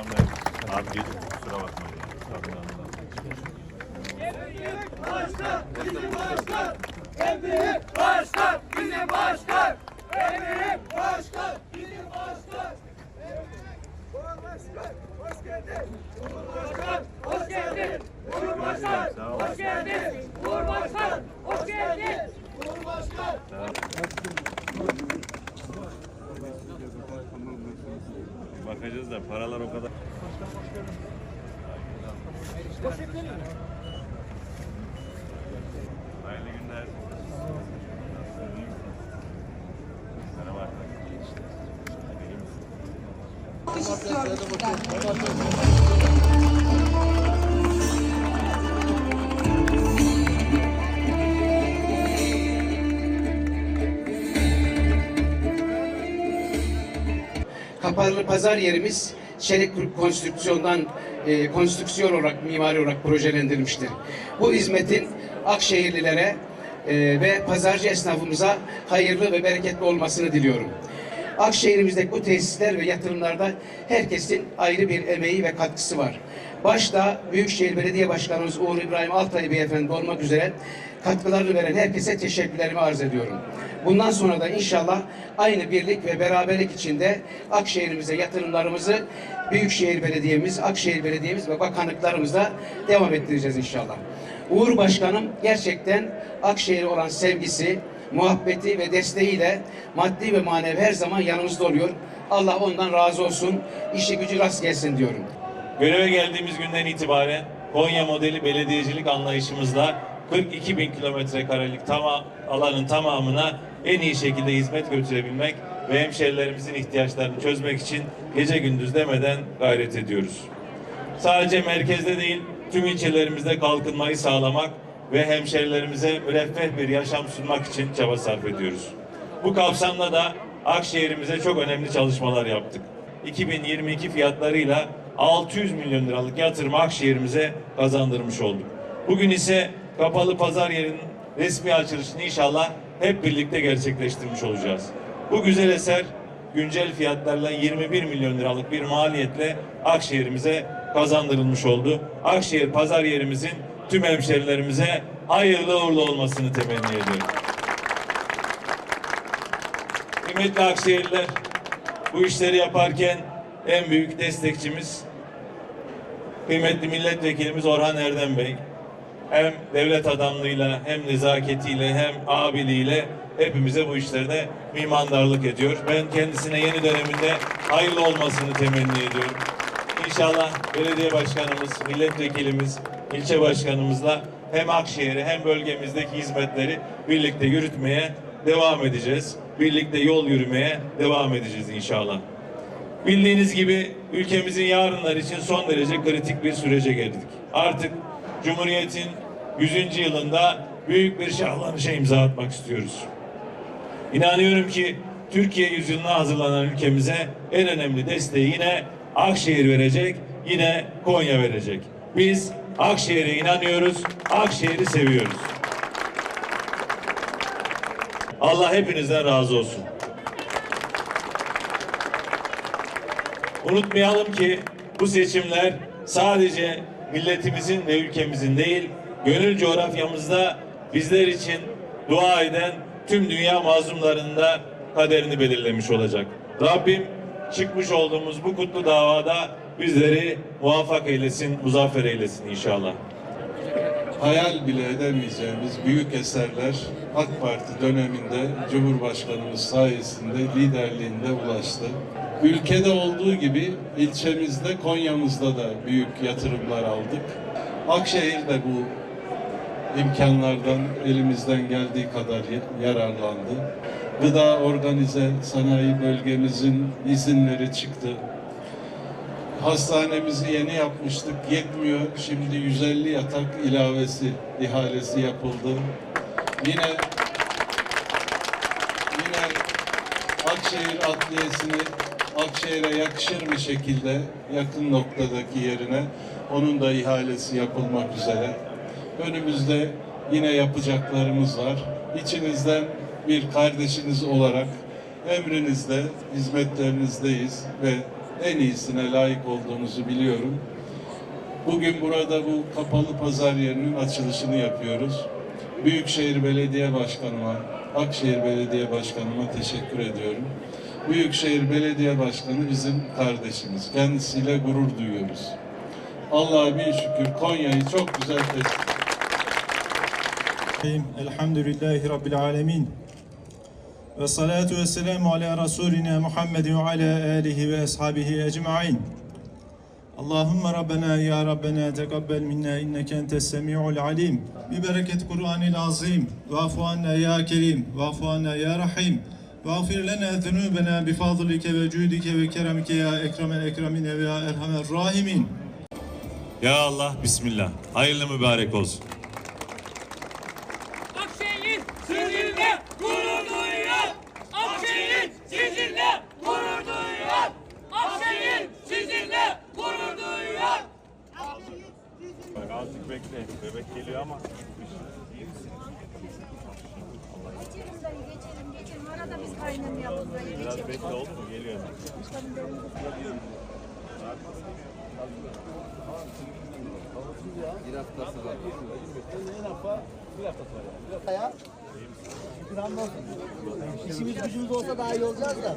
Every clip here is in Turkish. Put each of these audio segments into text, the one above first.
Abi gecik kusura. Tabii, anladım. Başkan bizim başkan. Büyük başkan bizim başkan. Büyük başkan bizim başkan. Cumhurbaşkan hoş geldin. Cumhurbaşkan hoş geldin. Cumhurbaşkan hoş geldin. Cumhurbaşkan hoş geldin. Cumhurbaşkan Bakacağız da paralar o kadar. Hayırlı günler. Merhaba arkadaşlar. Kapalı pazar yerimiz çelik konstrüksiyondan e, konstrüksiyon olarak mimari olarak projelendirilmiştir. Bu hizmetin Akşehirlilere e, ve pazarcı esnafımıza hayırlı ve bereketli olmasını diliyorum. Akşehir'imizdeki bu tesisler ve yatırımlarda herkesin ayrı bir emeği ve katkısı var. Başta Büyükşehir Belediye Başkanımız Uğur İbrahim Altay Beyefendi olmak üzere katkılarını veren herkese teşekkürlerimi arz ediyorum. Bundan sonra da inşallah aynı birlik ve beraberlik içinde Akşehir'imize yatırımlarımızı Büyükşehir Belediye'miz, Akşehir Belediye'miz ve bakanlıklarımızla devam ettireceğiz inşallah. Uğur Başkanım gerçekten Akşehir'e olan sevgisi, muhabbeti ve desteğiyle maddi ve manevi her zaman yanımızda oluyor. Allah ondan razı olsun. İşi gücü rast gelsin diyorum. Göreve geldiğimiz günden itibaren Konya modeli belediyecilik anlayışımızla 42 bin kilometre karelik tama, alanın tamamına en iyi şekilde hizmet götürebilmek ve hemşehrilerimizin ihtiyaçlarını çözmek için gece gündüz demeden gayret ediyoruz. Sadece merkezde değil, tüm ilçelerimizde kalkınmayı sağlamak ve hemşehrilerimize müreffeh bir yaşam sunmak için çaba sarf ediyoruz. Bu kapsamda da Akşehir'imize çok önemli çalışmalar yaptık. 2022 fiyatlarıyla 600 milyon liralık yatırım Akşehir'imize kazandırmış olduk. Bugün ise kapalı pazar yerinin resmi açılışını inşallah hep birlikte gerçekleştirmiş olacağız. Bu güzel eser güncel fiyatlarla 21 milyon liralık bir maliyetle Akşehir'imize kazandırılmış oldu. Akşehir pazar yerimizin tüm hemşerilerimize hayırlı uğurlu olmasını temenni ediyorum. Kıymetli Akşehirliler, bu işleri yaparken en büyük destekçimiz kıymetli milletvekilimiz Orhan Erdem Bey. Hem devlet adamlığıyla hem nezaketiyle hem abiliğiyle hepimize bu işlerde mimandarlık ediyor. Ben kendisine yeni döneminde hayırlı olmasını temenni ediyorum. İnşallah belediye başkanımız, milletvekilimiz, ilçe başkanımızla hem Akşehir'i hem bölgemizdeki hizmetleri birlikte yürütmeye devam edeceğiz. Birlikte yol yürümeye devam edeceğiz inşallah. Bildiğiniz gibi ülkemizin yarınlar için son derece kritik bir sürece geldik. Artık Cumhuriyet'in 100. yılında büyük bir şahlanışa imza atmak istiyoruz. İnanıyorum ki Türkiye yüzyılına hazırlanan ülkemize en önemli desteği yine Akşehir verecek, yine Konya verecek. Biz Akşehir'e inanıyoruz, Akşehir'i seviyoruz. Allah hepinizden razı olsun. Unutmayalım ki bu seçimler sadece milletimizin ve ülkemizin değil, gönül coğrafyamızda bizler için dua eden tüm dünya mazlumlarında kaderini belirlemiş olacak. Rabbim çıkmış olduğumuz bu kutlu davada bizleri muvaffak eylesin, muzaffer eylesin inşallah. hayal bile edemeyeceğimiz büyük eserler AK Parti döneminde Cumhurbaşkanımız sayesinde liderliğinde ulaştı. Ülkede olduğu gibi ilçemizde Konya'mızda da büyük yatırımlar aldık. Akşehir de bu imkanlardan elimizden geldiği kadar yararlandı. Gıda organize sanayi bölgemizin izinleri çıktı. Hastanemizi yeni yapmıştık. Yetmiyor. Şimdi 150 yatak ilavesi ihalesi yapıldı. Yine yine Akşehir Adliyesi'ni Akşehir'e yakışır bir şekilde yakın noktadaki yerine onun da ihalesi yapılmak üzere. Önümüzde yine yapacaklarımız var. İçinizden bir kardeşiniz olarak emrinizde, hizmetlerinizdeyiz ve en iyisine layık olduğunuzu biliyorum. Bugün burada bu kapalı pazar yerinin açılışını yapıyoruz. Büyükşehir Belediye Başkanıma, Akşehir Belediye Başkanıma teşekkür ediyorum. Büyükşehir Belediye Başkanı bizim kardeşimiz. Kendisiyle gurur duyuyoruz. Allah'a bin şükür Konya'yı çok güzel teslim Elhamdülillahi Rabbil alemin. Ve salatu ve selamu ala Resulina Muhammedin ve ala alihi ve ashabihi ecma'in. Allahümme Rabbena ya Rabbena tekabbel minna inneke entes semi'ul alim. Bi bereket Kur'anil azim. Vafu anna ya kerim. Vafu anna ya rahim. Fadlike ve cudike ve keremike ya ekremel ekremine ve ya erhamer rahimin. Ya Allah, Bismillah. Hayırlı mübarek olsun. Mu? Geliyor. İşimiz gücümüz olsa daha iyi olacağız da.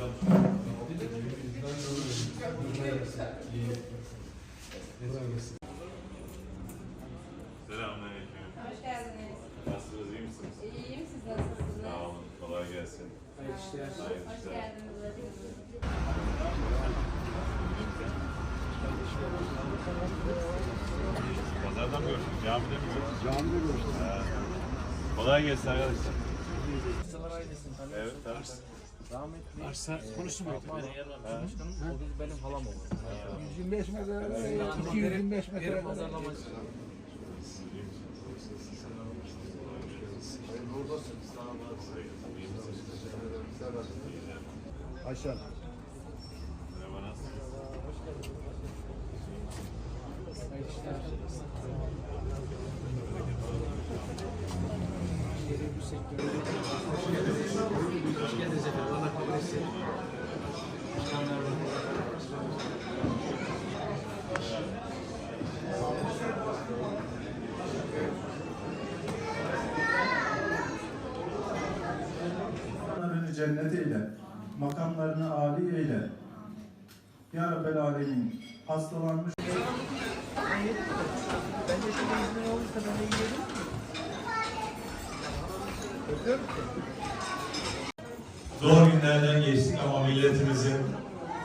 Selamünaleyküm. Hoş geldiniz. Nasılsınız, iyi misiniz? İyiyim siz nasılsınız? Sağ olun. Kolay gelsin. Hayırlı işler. Hoş geldiniz. Pazardan mı görüştük? Camide mi görüştük? Camide görüştük. Kolay gelsin arkadaşlar. Evet, tanıştık. Arsa konusu muydu? O benim halam olur. 125 metre, 225 metre. Aşağı. Merhaba, Makamlarını cennet eyle, makamlarını âli eyle. Ya Rabbel Alemin, hastalanmış Zor günlerden geçtik ama milletimizin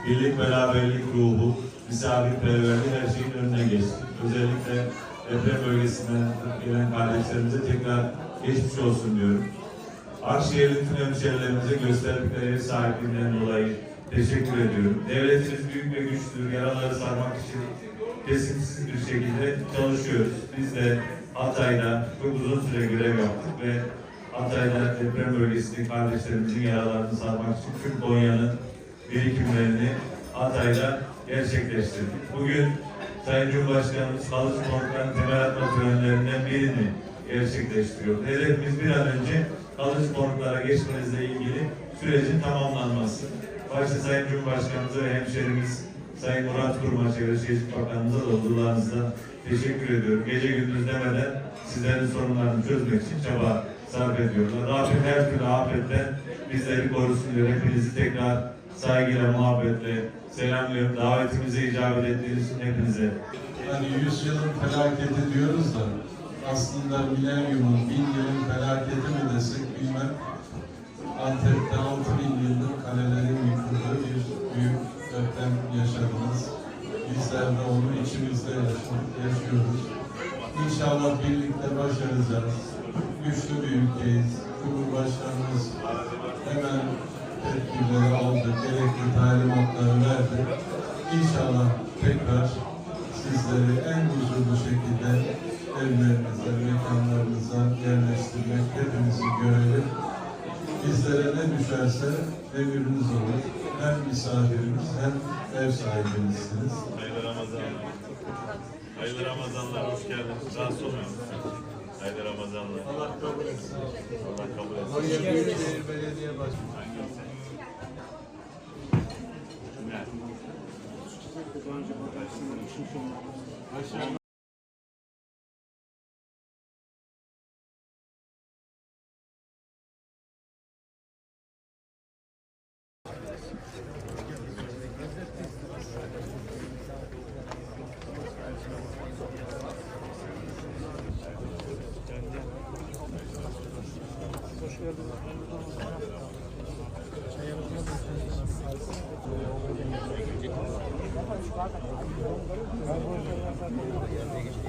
birlik beraberlik ruhu, misafirperverliği her şeyin önüne geçtik. Özellikle deprem bölgesinden gelen kardeşlerimize tekrar geçmiş olsun diyorum. Akşehirli tüm hemşehrilerimize gösterdikleri sahipliğinden dolayı teşekkür ediyorum. Devletimiz büyük ve güçlüdür. Yaraları sarmak için kesintisiz bir şekilde çalışıyoruz. Biz de Hatay'da çok uzun süre görev yaptık ve Hatay'da deprem bölgesindeki kardeşlerimizin yaralarını sarmak için tüm Konya'nın birikimlerini Hatay'da gerçekleştirdik. Bugün Sayın Cumhurbaşkanımız kalıcı konutların temel atma törenlerinden birini gerçekleştiriyor. Hedefimiz bir an önce kalıcı konutlara geçmenizle ilgili sürecin tamamlanması. Başta Sayın Cumhurbaşkanımıza ve hemşerimiz Sayın Murat Kurma Çevre Şehircilik Bakanımıza da huzurlarınızda teşekkür ediyorum. Gece gündüz demeden sizlerin sorunlarını çözmek için çaba sarf ediyorlar. Rabbim her türlü afetten bizleri korusun diyor. Hepinizi tekrar saygıyla, muhabbetle selamlıyorum. Davetimize icabet ettiğiniz için hepinize Hani yüzyılın felaketi diyoruz da aslında milenyumun, bin yılın felaketi mi desek bilmem. Antep'te 6000 yıllık kalelerin yıkıldığı bir büyük deprem yaşadınız. Bizler de onu içimizde yaşıyoruz. İnşallah birlikte başaracağız. Güçlü bir ülkeyiz. Cumhurbaşkanımız hemen tedbirleri aldı, gerekli talimatları verdi. İnşallah tekrar sizleri en huzurlu şekilde evlerinize, mekanlarınıza yerleştirmek hepimizin görevi. Bizlere ne düşerse devrimiz olur. Hem misafirimiz hem ev sahibimizsiniz. Hayırlı Ramazanlar. Hayırlı Ramazanlar, hoş geldiniz. Rahatsız olmayın. Hayırlı Ramazanlar. Allah kabul etsin. Allah kabul etsin. Hoş geldiniz. Belediye Başkanı. Daha önce bakarsın. Ayşe Thank you.